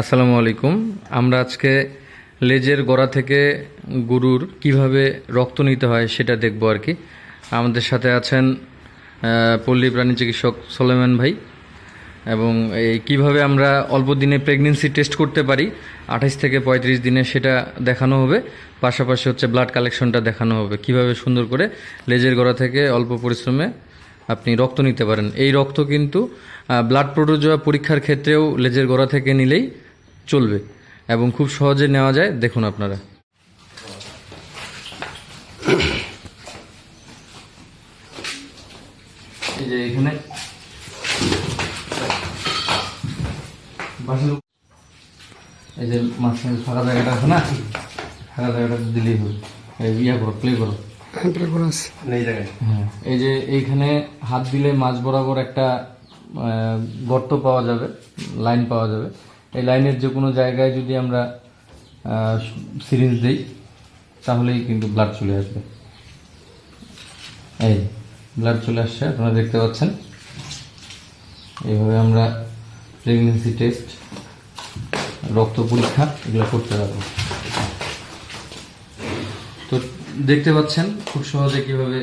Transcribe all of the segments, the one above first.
আসসালামু আলাইকুম। আমরা আজকে লেজের গোড়া থেকে গরুর কীভাবে রক্ত নিতে হয় সেটা দেখব আর কি। আমাদের সাথে আছেন পল্লী প্রাণী চিকিৎসক সোলেমান ভাই। এবং এই কীভাবে আমরা অল্প দিনে প্রেগনেন্সি টেস্ট করতে পারি, আঠাইশ থেকে পঁয়ত্রিশ দিনে সেটা দেখানো হবে। পাশাপাশি হচ্ছে ব্লাড কালেকশনটা দেখানো হবে। কীভাবে সুন্দর করে লেজের গোড়া থেকে অল্প পরিশ্রমে আপনি রক্ত নিতে পারেন। এই রক্ত কিন্তু ব্লাড প্রোটোজোয়া পরীক্ষার ক্ষেত্রেও লেজের গোড়া থেকে নিলেই চলবে এবং খুব সহজে নেওয়া যায়। দেখুন আপনারা। এই যে এখানে। এই যে মাঝখানে ফাঁকা জায়গাটা আছে না? ফাঁকা জায়গাটা দিলেই হবে। ইয়া করো প্লে করো। হ্যাঁ এই যে এইখানে হাত দিলে মাঝ বরাবর একটা আহ, গর্ত পাওয়া যাবে লাইন পাওয়া যাবে। এই লাইনের যে কোনো জায়গায় যদি আমরা সিরিঞ্জ দিই, তাহলেই কিন্তু ব্লাড চলে আসবে। এই ব্লাড চলে আসছে, আপনারা দেখতে পাচ্ছেন। এইভাবে আমরা প্রেগনেন্সি টেস্ট রক্ত পরীক্ষা, এগুলো করতে পারব। তো দেখতে পাচ্ছেন খুব সহজে কীভাবে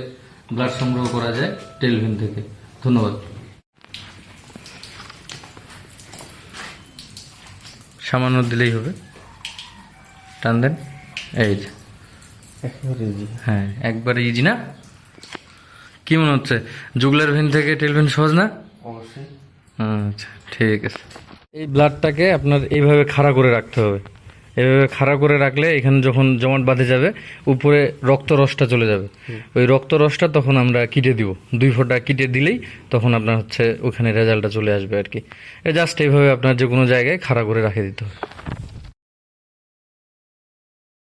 ব্লাড সংগ্রহ করা যায় টেলভিন থেকে। ধন্যবাদ। সামান্য দিলেই হবে। টান দেন। এই যে। হ্যাঁ একবারে ইজি না? কি মনে হচ্ছে? জুগলার ভেন থেকে টেল ভেন সহজ না? অবশ্যই। আচ্ছা ঠিক আছে। এই ব্লাডটাকে আপনার এইভাবে খাড়া করে রাখতে হবে। এইভাবে খাড়া করে রাখলে এখানে যখন জমাট বাঁধে যাবে উপরে রক্ত রসটা চলে যাবে। ওই রক্ত রসটা তখন আমরা কিটে দিব। দুই ফোঁটা কিটে দিলেই তখন আপনার হচ্ছে ওখানে রেজাল্টটা চলে আসবে আর কি জাস্ট এইভাবে আপনার যে কোনো জায়গায় খাড়া করে রাখে দিতে হবে।